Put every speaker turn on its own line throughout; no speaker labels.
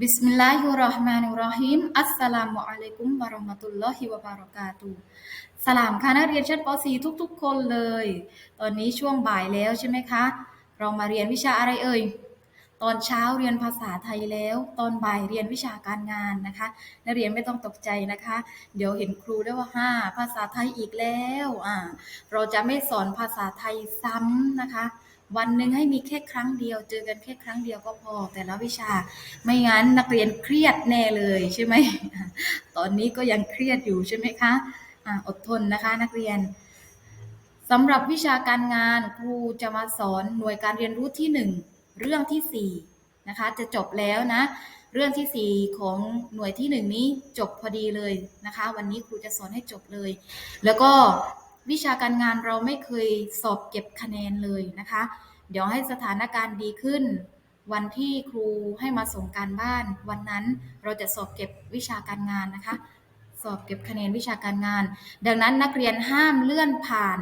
บิสมิลลาฮิรราะห์มานิรราะฮีมอัสสลามุอะลัยกุมวะเราะห์มะตุลลอฮิวะบารอกาตุสลามค่ะนักเรียนชั้นป .4 ทุกๆ คนเลย ตอนนี้ช่วงบ่ายแล้วใช่ไหมคะ เรามาเรียนวิชาอะไรเอ่ย ตอนเช้าเรียนภาษาไทยแล้ว ตอนบ่ายเรียนวิชาการงานนะคะ นักเรียนไม่ต้องตกใจนะคะ เดี๋ยวเห็นครูได้ว่าห้าภาษาไทยอีกแล้ว อ่า เราจะไม่สอนภาษาไทยซ้ำนะคะ วันหนึ่งให้มีแค่ครั้งเดียว เจอกันแค่ครั้งเดียวก็พอ แต่ละวิชา ไม่งั้นนักเรียนเครียดแน่เลยใช่ไหม ตอนนี้ก็ยังเครียดอยู่ใช่ไหมคะอะอดทนนะคะนักเรียนสำหรับวิชาการงานครูจะมาสอนหน่วยการเรียนรู้ที่หนึ่งเรื่องที่สี่นะคะ จะจบแล้วนะ เรื่องที่สี่ของหน่วยที่หนึ่งนี้จบพอดีเลยนะคะ วันนี้ครูจะสอนให้จบเลย แล้วก็ วิชาการงานเราไม่เคยสอบเก็บคะแนนเลยนะคะ เดี๋ยวให้สถานการณ์ดีขึ้น วันที่ครูให้มาส่งการบ้าน วันนั้นเราจะสอบเก็บวิชาการงานนะคะ สอบเก็บคะแนนวิชาการงาน ดังนั้นนักเรียนห้ามเลื่อนผ่าน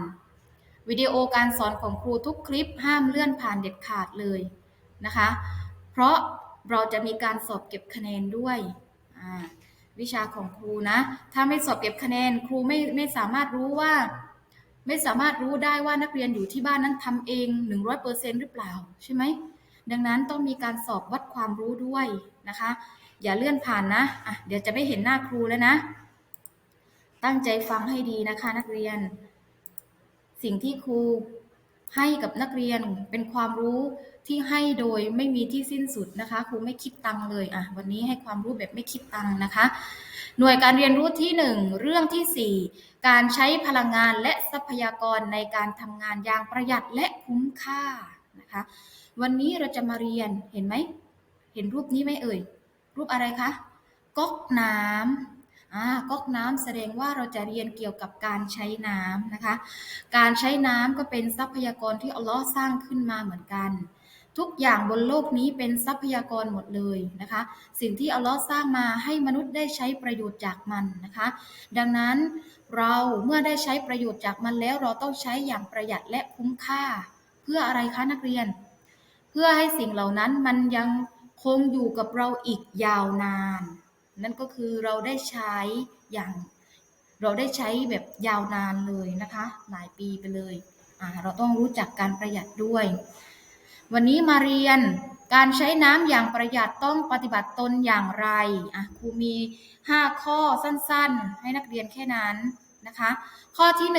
วิดีโอการสอนของครูทุกคลิปห้ามเลื่อนผ่านเด็ดขาดเลยนะคะ เพราะเราจะมีการสอบเก็บคะแนนด้วยวิชาของครูนะ ถ้าไม่สอบเก็บคะแนนครูไม่ไม่สามารถรู้ว่า ไม่สามารถรู้ได้ว่านักเรียนอยู่ที่บ้านนั้นทำเอง 100%หรือเปล่าใช่ไหมดังนั้นต้องมีการสอบวัดความรู้ด้วยนะคะ อย่าเลื่อนผ่านนะอะเดี๋ยวจะไม่เห็นหน้าครูแล้วนะ ตั้งใจฟังให้ดีนะคะ นักเรียน สิ่งที่ครูให้กับนักเรียนเป็นความรู้ที่ให้โดยไม่มีที่สิ้นสุดนะคะ ครูไม่คิดตังเลยอะวันนี้ให้ความรู้แบบไม่คิดตังนะคะ หน่วยการเรียนรู้ที่หนึ่งเรื่องที่สี่ การใช้พลังงานและทรัพยากรในการทำงานอย่างประหยัดและคุ้มค่านะคะวันนี้เราจะมาเรียนเห็นไหม เห็นรูปนี้ไหมเอ่ย รูปอะไรคะก๊อกน้ำอ่าก๊อกน้ำแสดงว่าเราจะเรียนเกี่ยวกับการใช้น้ำนะคะ การใช้น้ำก็เป็นทรัพยากรที่อัลลอฮ์สร้างขึ้นมาเหมือนกัน ทุกอย่างบนโลกนี้เป็นทรัพยากรหมดเลยนะคะ สิ่งที่อัลลอฮ์สร้างมาให้มนุษย์ได้ใช้ประโยชน์จากมันนะคะ ดังนั้นเราเมื่อได้ใช้ประโยชน์จากมันแล้วเราต้องใช้อย่างประหยัดและคุ้มค่า เพื่ออะไรคะนักเรียน เพื่อให้สิ่งเหล่านั้นมันยังคงอยู่กับเราอีกยาวนาน นั่นก็คือเราได้ใช้อย่างเราได้ใช้แบบยาวนานเลยนะคะ หลายปีไปเลย เราต้องรู้จักการประหยัดด้วย วันนี้มาเรียนการใช้น้ำอย่างประหยัดต้องปฏิบัติตนอย่างไรอะครูมี 5 ข้อสั้นๆ ให้นักเรียนแค่นั้นนะคะ ข้อที่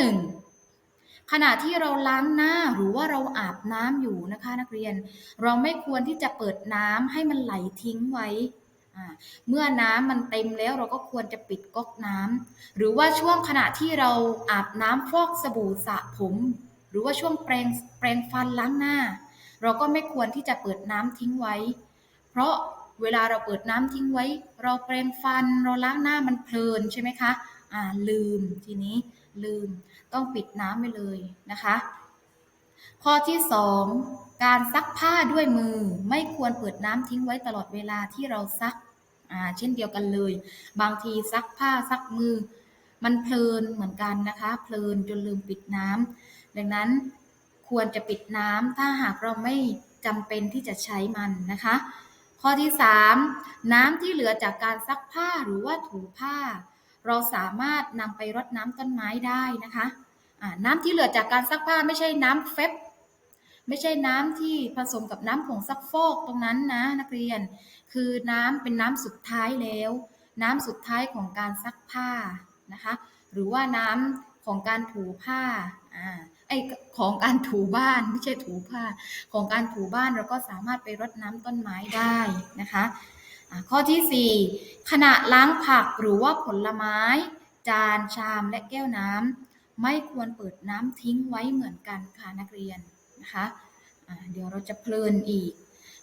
1 ขณะที่เราล้างหน้าหรือว่าเราอาบน้ำอยู่นะคะนักเรียน เราไม่ควรที่จะเปิดน้ำให้มันไหลทิ้งไว้เมื่อน้ำมันเต็มแล้วเราก็ควรจะปิดก๊อกน้ำหรือว่าช่วงขณะที่เราอาบน้ำฟอกสบู่สระผม หรือว่าช่วงแปรงแปรงฟันล้างหน้า เราก็ไม่ควรที่จะเปิดน้ำทิ้งไว้ เพราะเวลาเราเปิดน้ำทิ้งไว้ เราแปรงฟัน เราล้างหน้ามันเพลินใช่ไหมคะอ่าลืมทีนี้ลืมต้องปิดน้ำไปเลยนะคะ ข้อที่สองการซักผ้าด้วยมือไม่ควรเปิดน้ำทิ้งไว้ตลอดเวลาที่เราซักอ่าเช่นเดียวกันเลย บางทีซักผ้าซักมือ มันเพลินเหมือนกันนะคะ เพลินจนลืมปิดน้ำดังนั้น ควรจะปิดน้ำถ้าหากเราไม่จำเป็นที่จะใช้มันนะคะ ข้อที่ 3 น้ำที่เหลือจากการซักผ้าหรือว่าถูผ้า เราสามารถนำไปรดน้ำต้นไม้ได้นะคะน้ำที่เหลือจากการซักผ้าไม่ใช่น้ำเฟบไม่ใช่น้ำที่ผสมกับน้ำผงซักฟอกตรงนั้นนะนักเรียน คือน้ำเป็นน้ำสุดท้ายแล้ว น้ำสุดท้ายของการซักผ้านะคะ หรือว่าน้ำของการถูผ้าอ่า ไอของการถูบ้านไม่ใช่ถูผ้าของการถูบ้านเราก็สามารถไปรดน้ำต้นไม้ได้นะคะข้อที่ 4 ขณะล้างผักหรือว่าผลไม้ จานชามและแก้วน้ำไม่ควรเปิดน้ำทิ้งไว้เหมือนกันค่ะนักเรียนนะคะอ่าเดี๋ยวเราจะเพลินอีก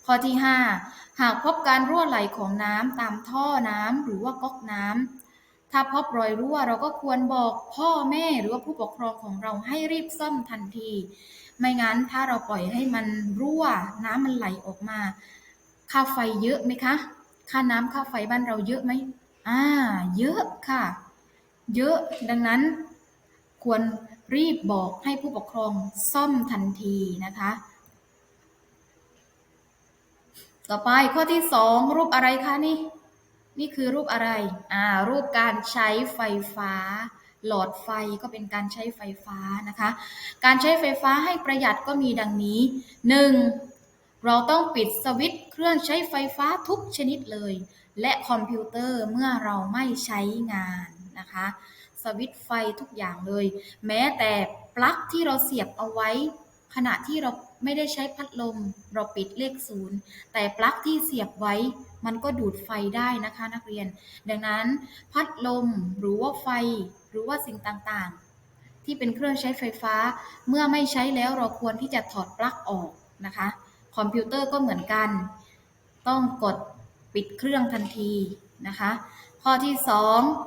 ข้อที่ 5 หากพบการรั่วไหลของน้ำตามท่อน้ำหรือว่าก๊อกน้ำ ถ้าพบรอยรั่วเราก็ควรบอกพ่อแม่หรือว่าผู้ปกครองของเราให้รีบซ่อมทันที ไม่งั้นถ้าเราปล่อยให้มันรั่ว น้ำมันไหลออกมา ค่าไฟเยอะไหมคะ ค่าน้ำค่าไฟบ้านเราเยอะไหมอ่า เยอะค่ะ เยอะดังนั้น ควรรีบบอกให้ผู้ปกครองซ่อมทันทีนะคะ ต่อไปข้อที่สองรูปอะไรคะนี่ นี่คือรูปอะไร อ่า รูปการใช้ไฟฟ้า หลอดไฟก็เป็นการใช้ไฟฟ้านะคะ การใช้ไฟฟ้าให้ประหยัดก็มีดังนี้ 1. เราต้องปิดสวิตช์เครื่องใช้ไฟฟ้าทุกชนิดเลย และคอมพิวเตอร์เมื่อเราไม่ใช้งานนะคะ สวิตช์ไฟทุกอย่างเลย แม้แต่ปลั๊กที่เราเสียบเอาไว้ ขณะที่เรา ไม่ได้ใช้พัดลม เราปิดเลขศูนย์แต่ปลั๊กที่เสียบไว้มันก็ดูดไฟได้นะคะนักเรียน ดังนั้นพัดลมหรือว่าไฟหรือว่าสิ่งต่างๆ ที่เป็นเครื่องใช้ไฟฟ้า เมื่อไม่ใช้แล้วเราควรที่จะถอดปลั๊กออกนะคะ คอมพิวเตอร์ก็เหมือนกัน ต้องกดปิดเครื่องทันทีนะคะ ข้อที่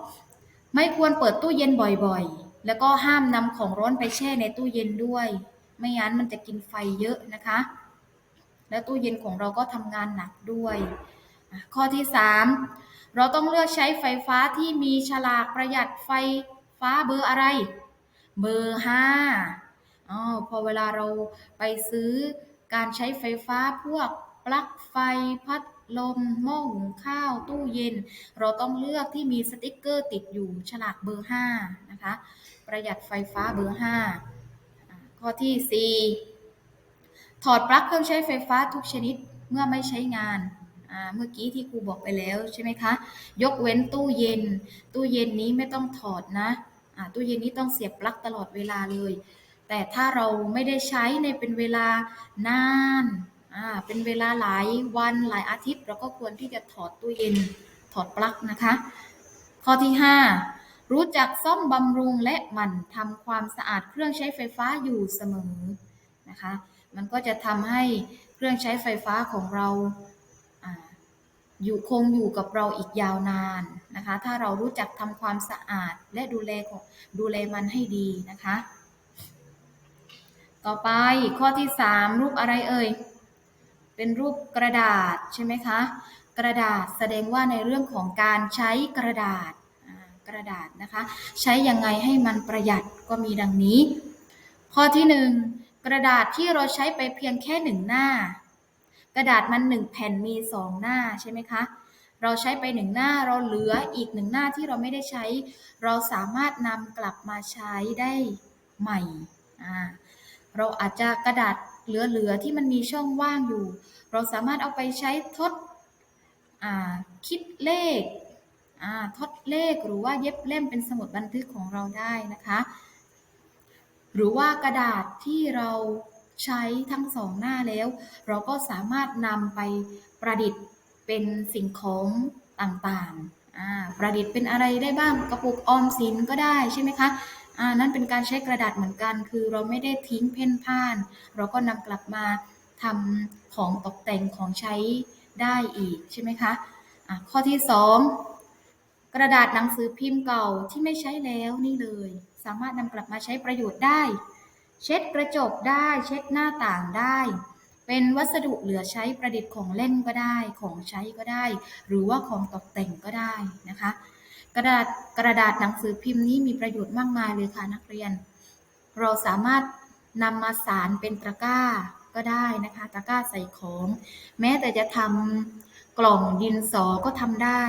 2 ไม่ควรเปิดตู้เย็นบ่อยๆ แล้วก็ห้ามนำของร้อนไปแช่ในตู้เย็นด้วย ไม่งั้นมันจะกินไฟเยอะนะคะ แล้วตู้เย็นของเราก็ทำงานหนักด้วยข้อที่ 3 เราต้องเลือกใช้ไฟฟ้าที่มีฉลากประหยัดไฟฟ้าเบอร์อะไร เบอร์ห้าอ๋อพอเวลาเราไปซื้อการใช้ไฟฟ้าพวกปลั๊กไฟพัดลมหม้อหุงข้าว ตู้เย็น เราต้องเลือกที่มีสติกเกอร์ติดอยู่ฉลากเบอร์ห้านะคะ ประหยัดไฟฟ้าเบอร์ห้า ข้อที่ 4 ถอดปลั๊กเครื่องใช้ไฟฟ้าทุกชนิดเมื่อไม่ใช้งาน เมื่อกี้ที่ครูบอกไปแล้วใช่ไหมคะ ยกเว้นตู้เย็น ตู้เย็นนี้ไม่ต้องถอดนะอ่าตู้เย็นนี้ต้องเสียบปลั๊กตลอดเวลาเลย แต่ถ้าเราไม่ได้ใช้ในเป็นเวลานานเป็นเวลาหลายวันหลายอาทิตย์ เราก็ควรที่จะถอดตู้เย็นถอดปลั๊กนะคะ ข้อที่ 5 รู้จักซ่อมบำรุงและหมั่นทำความสะอาดเครื่องใช้ไฟฟ้าอยู่เสมอนะคะ มันก็จะทำให้เครื่องใช้ไฟฟ้าของเราอยู่คงอยู่กับเราอีกยาวนานนะคะ ถ้าเรารู้จักทำความสะอาดและดูแลดูแลมันให้ดีนะคะ ต่อไปข้อที่ 3 รูปอะไรเอ่ย เป็นรูปกระดาษใช่ไหมคะ กระดาษแสดงว่าในเรื่องของการใช้กระดาษ กระดาษนะคะ ใช้ยังไงให้มันประหยัดก็มีดังนี้ ข้อที่หนึ่งกระดาษที่เราใช้ไปเพียงแค่หนึ่งหน้า กระดาษมันหนึ่งแผ่นมีสองหน้าใช่ไหมคะเราใช้ไปหนึ่งหน้าเราเหลืออีกหนึ่งหน้าที่เราไม่ได้ใช้ เราสามารถนำกลับมาใช้ได้ใหม่ เราอาจจะกระดาษเหลือๆที่มันมีช่องว่างอยู่ เราสามารถเอาไปใช้ทดคิดเลข ทดเลขหรือว่าเย็บเล่มเป็นสมุดบันทึกของเราได้นะคะ หรือว่ากระดาษที่เราใช้ทั้งสองหน้าแล้ว เราก็สามารถนำไปประดิษฐ์เป็นสิ่งของต่างๆ ประดิษฐ์เป็นอะไรได้บ้างกระปุกออมสินก็ได้ใช่ไหมคะนั่นเป็นการใช้กระดาษเหมือนกัน คือเราไม่ได้ทิ้งเพ่นพ่าน เราก็นำกลับมาทำของตกแต่งของใช้ได้อีกใช่ไหมคะะข้อที่สอง กระดาษหนังสือพิมพ์เก่าที่ไม่ใช้แล้วนี่เลย สามารถนำกลับมาใช้ประโยชน์ได้ เช็ดกระจกได้ เช็ดหน้าต่างได้ เป็นวัสดุเหลือใช้ประดิษฐ์ของเล่นก็ได้ ของใช้ก็ได้ หรือว่าของตกแต่งก็ได้นะคะ กระดาษกระดาษหนังสือพิมพ์นี้มีประโยชน์มากมายเลยค่ะนักเรียน เราสามารถนำมาสารเป็นตะกร้าก็ได้นะคะตะกร้าใส่ของ แม้แต่จะทำกล่องดินสอก็ทำได้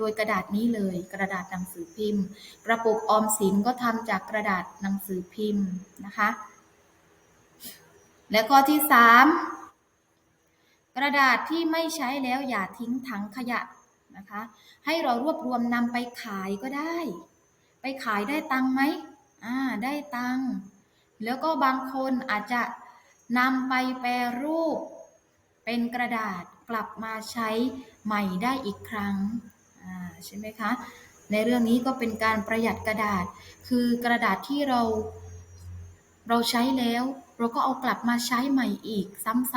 โดยกระดาษนี้เลยกระดาษหนังสือพิมพ์ กระปุกออมสินก็ทำจากกระดาษหนังสือพิมพ์นะคะ และข้อที่ 3 กระดาษที่ไม่ใช้แล้วอย่าทิ้งถังขยะนะคะ ให้เรารวบรวมนำไปขายก็ได้ ไปขายได้ตังไหมอ่าได้ตังแล้วก็บางคนอาจจะนำไปแปรรูป เป็นกระดาษกลับมาใช้ใหม่ได้อีกครั้ง ใช่ไหมคะ ในเรื่องนี้ก็เป็นการประหยัดกระดาษ คือกระดาษที่เราเราใช้แล้ว เราก็เอากลับมาใช้ใหม่อีก ซ้ำๆ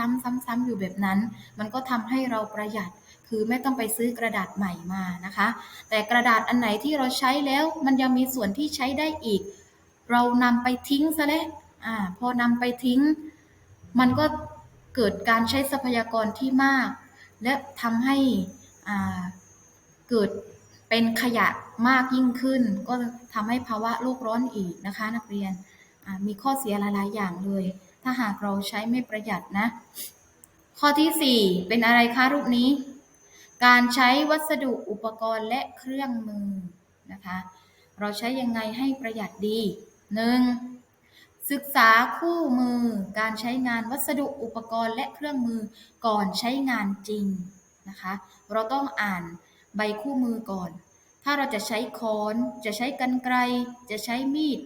ซ้ำๆอยู่แบบนั้น มันก็ทำให้เราประหยัดคือไม่ต้องไปซื้อกระดาษใหม่มานะคะ แต่กระดาษอันไหนที่เราใช้แล้วมันยังมีส่วนที่ใช้ได้อีก เรานำไปทิ้งซะแล้วอ่าพอนำไปทิ้ง มันก็เกิดการใช้ทรัพยากรที่มาก และทำให้อ่า เกิดเป็นขยะมากยิ่งขึ้น ก็ทำให้ภาวะโลกร้อนอีกนะคะ นักเรียนมีข้อเสียหลายๆอย่างเลย ถ้าหากเราใช้ไม่ประหยัดนะ ข้อที่ 4 เป็นอะไรคะรูปนี้ การใช้วัสดุอุปกรณ์และเครื่องมือนะคะ เราใช้ยังไงให้ประหยัดดี 1. ศึกษาคู่มือ การใช้งานวัสดุอุปกรณ์และเครื่องมือก่อนใช้งานจริงนะคะ เราต้องอ่าน ใบคู่มือก่อน ถ้าเราจะใช้ค้อน จะใช้กรรไกรจะใช้มีด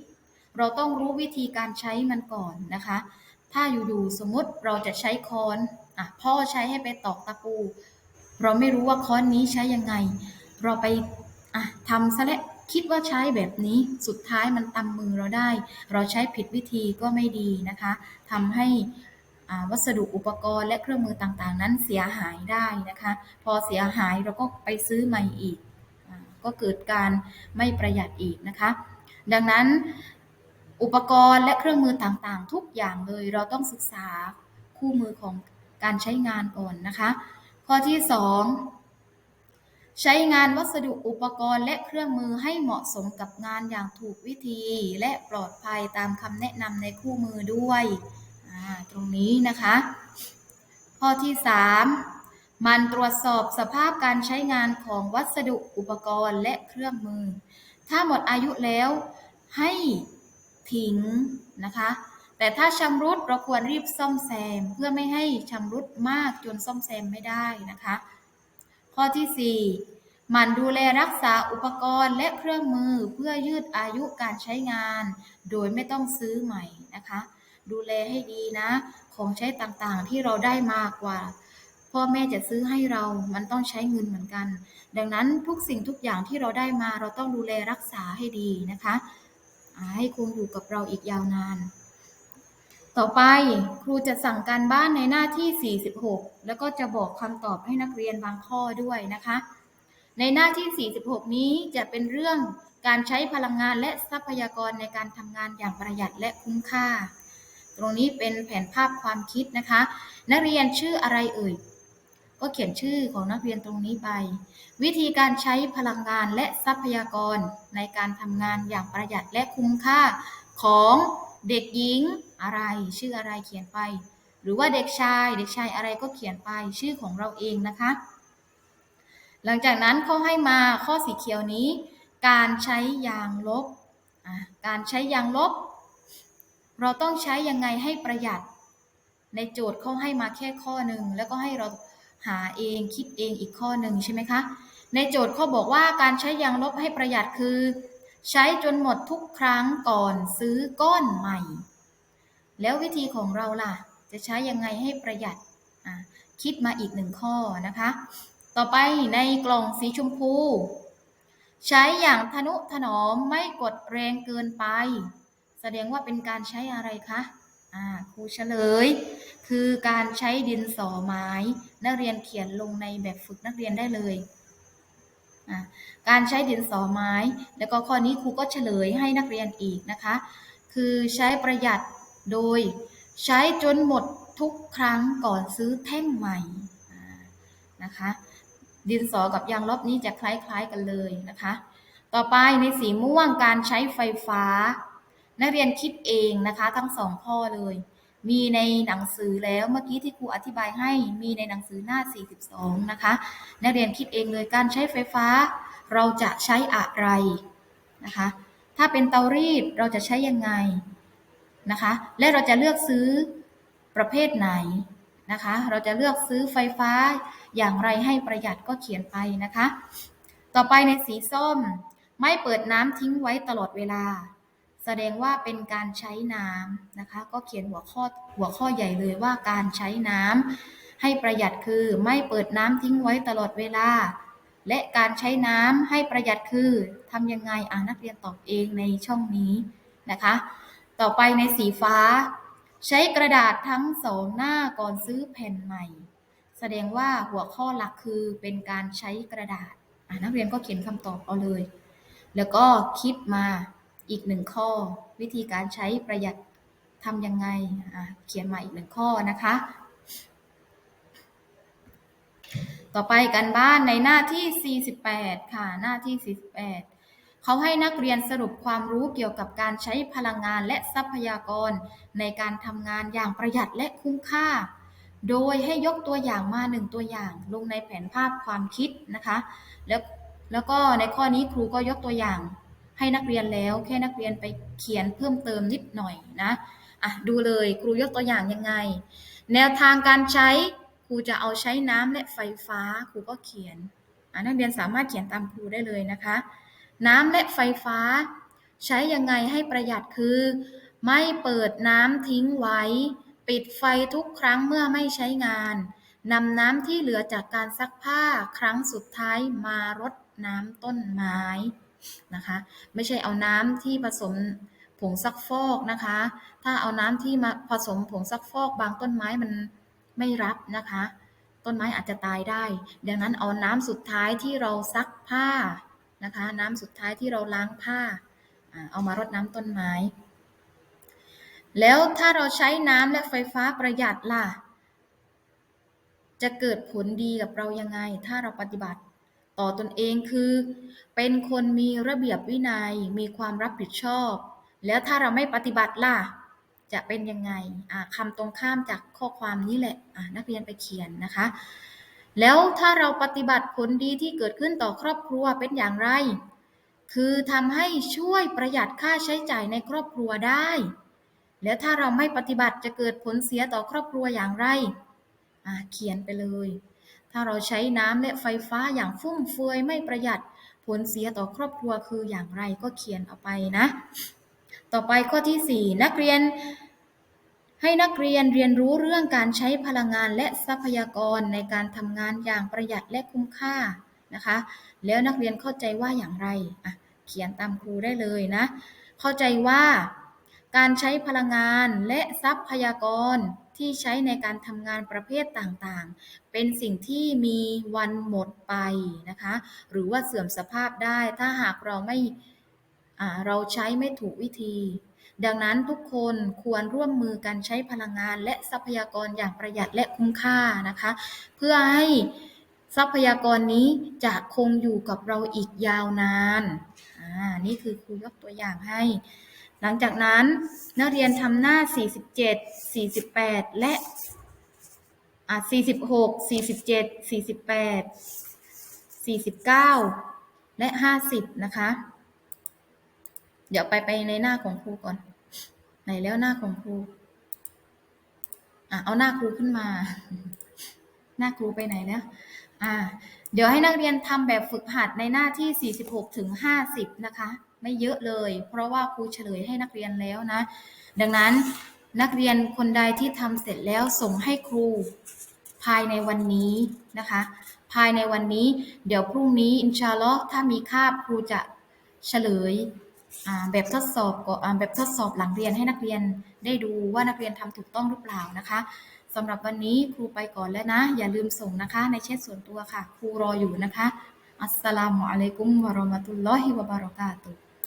เราต้องรู้วิธีการใช้มันก่อนนะคะ ถ้าอยู่ๆสมมติเราจะใช้ค้อนอะพ่อใช้ให้ไปตอกตะปู เราไม่รู้ว่าค้อนนี้ใช้ยังไง เราไปอะทำซะและคิดว่าใช้แบบนี้สุดท้ายมันตำมือเราได้ เราใช้ผิดวิธีก็ไม่ดีนะคะทำให้ วัสดุอุปกรณ์และเครื่องมือต่างๆ นั้นเสียหายได้นะคะ พอเสียหายเราก็ไปซื้อใหม่อีกอก็เกิดการไม่ประหยัดอีกนะคะ ดังนั้นอุปกรณ์และเครื่องมือต่างๆ ทุกอย่างเลยเราต้องศึกษาคู่มือของการใช้งานก่อนนะคะ ข้อที่ 2 ใช้งานวัสดุอุปกรณ์และเครื่องมือให้เหมาะสมกับงานอย่างถูกวิธีและปลอดภัยตามคำแนะนำในคู่มือด้วย ตรงนี้นะคะ ข้อที่ 3 มันตรวจสอบสภาพการใช้งานของวัสดุอุปกรณ์และเครื่องมือ ถ้าหมดอายุแล้วให้ทิ้งนะคะ แต่ถ้าชำรุดเราควรรีบซ่อมแซม เพื่อไม่ให้ชำรุดมากจนซ่อมแซมไม่ได้นะคะ ข้อที่ 4มันดูแลรักษาอุปกรณ์และเครื่องมือเพื่อยืดอายุการใช้งาน โดยไม่ต้องซื้อใหม่นะคะ ดูแลให้ดีนะ ของใช้ต่างๆที่เราได้มากกว่า พ่อแม่จะซื้อให้เรา มันต้องใช้เงินเหมือนกัน ดังนั้นทุกสิ่งทุกอย่างที่เราได้มาเราต้องดูแลรักษาให้ดีนะคะ ให้คงอยู่กับเราอีกยาวนาน ต่อไปครูจะสั่งการบ้านในหน้าที่ 46 แล้วก็จะบอกคำตอบให้นักเรียนบางข้อด้วยนะคะ ในหน้าที่ 46 นี้จะเป็นเรื่องการใช้พลังงานและทรัพยากรในการทำงานอย่างประหยัดและคุ้มค่า ตรงนี้เป็นแผนภาพความคิดนะคะ นักเรียนชื่ออะไรเอ่ย ก็เขียนชื่อของนักเรียนตรงนี้ไป วิธีการใช้พลังงานและทรัพยากรในการทำงานอย่างประหยัดและคุ้มค่าของเด็กหญิงอะไร ชื่ออะไรเขียนไป หรือว่าเด็กชาย เด็กชายอะไรก็เขียนไปชื่อของเราเองนะคะ หลังจากนั้นเขาให้มาข้อสีเขียวนี้ การใช้ยางลบ การใช้ยางลบ เราต้องใช้ยังไงให้ประหยัด ในโจทย์เขาให้มาแค่ข้อหนึ่งแล้วก็ให้เราหาเองคิดเองอีกข้อหนึ่งใช่ไหมคะ ในโจทย์เขาบอกว่าการใช้ยางลบให้ประหยัดคือ ใช้จนหมดทุกครั้งก่อนซื้อก้อนใหม่ แล้ววิธีของเราล่ะ จะใช้ยังไงให้ประหยัดคิดมาอีกหนึ่งข้อนะคะ ต่อไปในกล่องสีชมพู ใช้อย่างทนุถนอมไม่กดแรงเกินไป แสดงว่าเป็นการใช้อะไรคะอ่าครูเฉลย คือการใช้ดินสอไม้ นักเรียนเขียนลงในแบบฝึกนักเรียนได้เลยอะการใช้ดินสอไม้ แล้วก็ข้อนี้ครูก็เฉลยให้นักเรียนอีกนะคะ คือใช้ประหยัดโดยใช้จนหมดทุกครั้งก่อนซื้อแท่งใหม่นะคะ ดินสอกับยางลบนี้จะคล้ายๆกันเลยนะคะ ต่อไปในสีม่วงการใช้ไฟฟ้า นักเรียนคิดเองนะคะ ทั้งสองข้อเลย มีในหนังสือแล้วเมื่อกี้ที่ครูอธิบายให้มีในหนังสือหน้า 42 นะคะ นักเรียนคิดเองเลยการใช้ไฟฟ้า เราจะใช้อะไรนะคะ ถ้าเป็นเตารีดเราจะใช้ยังไงนะคะ และเราจะเลือกซื้อประเภทไหนนะคะ เราจะเลือกซื้อไฟฟ้าอย่างไรให้ประหยัดก็เขียนไปนะคะ ต่อไปในสีส้ม ไม่เปิดน้ำทิ้งไว้ตลอดเวลา แสดงว่าเป็นการใช้น้ำนะคะ ก็เขียนหัวข้อหัวข้อใหญ่เลยว่าการใช้น้ำให้ประหยัดคือไม่เปิดน้ำทิ้งไว้ตลอดเวลา และการใช้น้ำให้ประหยัดคือทำยังไงอ่านักเรียนตอบเองในช่องนี้นะคะ ต่อไปในสีฟ้า ใช้กระดาษทั้งสองหน้าก่อนซื้อแผ่นใหม่ แสดงว่าหัวข้อหลักคือเป็นการใช้กระดาษอ่านักเรียนก็เขียนคำตอบเอาเลย แล้วก็คิดมา อีกหนึ่งข้อ วิธีการใช้ประหยัดทำยังไงเขียนมาอีกหนึ่งข้อนะคะ ต่อไปกันบ้านในหน้าที่ 48 ค่ะ หน้าที่ 48 เขาให้นักเรียนสรุปความรู้เกี่ยวกับการใช้พลังงานและทรัพยากร ในการทำงานอย่างประหยัดและคุ้มค่า โดยให้ยกตัวอย่างมาหนึ่งตัวอย่าง ลงในแผนภาพความคิดนะคะ แล้วแล้วก็ในข้อนี้ครูก็ยกตัวอย่าง ให้นักเรียนแล้ว แค่นักเรียนไปเขียนเพิ่มเติมนิดหน่อยนะอะดูเลยครูยกตัวอย่างยังไง แนวทางการใช้ครูจะเอาใช้น้ำและไฟฟ้าครูก็เขียนอะนักเรียนสามารถเขียนตามครูได้เลยนะคะ น้ำและไฟฟ้า ใช้ยังไงให้ประหยัดคือ ไม่เปิดน้ำทิ้งไว้ ปิดไฟทุกครั้งเมื่อไม่ใช้งานนำน้ำที่เหลือจากการซักผ้าครั้งสุดท้ายมารดน้ำต้นไม้ นะคะ ไม่ใช่เอาน้ำที่ผสมผงซักฟอกนะคะ ถ้าเอาน้ำที่มาผสมผงซักฟอก บางต้นไม้มันไม่รับนะคะ ต้นไม้อาจจะตายได้ ดังนั้นเอาน้ำสุดท้ายที่เราซักผ้านะคะ น้ำสุดท้ายที่เราล้างผ้า เอามารดน้ำต้นไม้ แล้วถ้าเราใช้น้ำและไฟฟ้าประหยัดล่ะ จะเกิดผลดีกับเรายังไง ถ้าเราปฏิบัติ ต่อตนเองคือ เป็นคนมีระเบียบวินัยมีความรับผิดชอบ แล้วถ้าเราไม่ปฏิบัติล่ะ จะเป็นยังไงอ่าคำตรงข้ามจากข้อความนี้แหละอ่านักเรียนไปเขียนนะคะ แล้วถ้าเราปฏิบัติผลดีที่เกิดขึ้นต่อครอบครัวเป็นอย่างไร คือทำให้ช่วยประหยัดค่าใช้จ่ายในครอบครัวได้ แล้วถ้าเราไม่ปฏิบัติจะเกิดผลเสียต่อครอบครัวอย่างไรอ่าเขียนไปเลย ถ้าเราใช้น้ำและไฟฟ้าอย่างฟุ่มเฟือยไม่ประหยัด ผลเสียต่อครอบครัวคืออย่างไรก็เขียนเอาไปนะ ต่อไปข้อที่ 4 นักเรียน ให้นักเรียนเรียนรู้เรื่องการใช้พลังงานและทรัพยากรในการทำงานอย่างประหยัดและคุ้มค่านะคะ แล้วนักเรียนเข้าใจว่าอย่างไรอะเขียนตามครูได้เลยนะ เข้าใจว่าการใช้พลังงานและทรัพยากร ที่ใช้ในการทำงานประเภทต่างๆ เป็นสิ่งที่มีวันหมดไปนะคะ หรือว่าเสื่อมสภาพได้ถ้าหากเราไม่เราใช้ไม่ถูกวิธี ดังนั้นทุกคนควรร่วมมือกันใช้พลังงานและทรัพยากรอย่างประหยัดและคุ้มค่านะคะ เพื่อให้ทรัพยากรนี้จะคงอยู่กับเราอีกยาวนาน อ่า นี่คือครูยกตัวอย่างให้ หลังจากนั้นนักเรียนทำหน้า 47 48 และอะ46 47 48 49 และ 50 นะคะ เดี๋ยวไปไปในหน้าของครูก่อน ไหนแล้วหน้าของครูอะเอาหน้าครูขึ้นมา หน้าครูไปไหนแล้วอ่า เดี๋ยวให้นักเรียนทำแบบฝึกหัดในหน้าที่ 46 ถึง 50 นะคะ ไม่เยอะเลย เพราะว่าครูเฉลยให้นักเรียนแล้วนะ ดังนั้นนักเรียนคนใดที่ทำเสร็จแล้วส่งให้ครูภายในวันนี้นะคะ ภายในวันนี้ เดี๋ยวพรุ่งนี้อินชาลอถ้ามีคาบครูจะเฉลยแบบทดสอบก่อนอ่าแบบทดสอบหลังเรียนให้นักเรียนได้ดูว่านักเรียนทำถูกต้องหรือเปล่านะคะสำหรับวันนี้ครูไปก่อนแล้วนะ อย่าลืมส่งนะคะ ในแชทส่วนตัวค่ะ ครูรออยู่นะคะ อัสสลามุอะลัยกุมวะเราะมะตุลลอฮิวะบะเราะกาตุฮ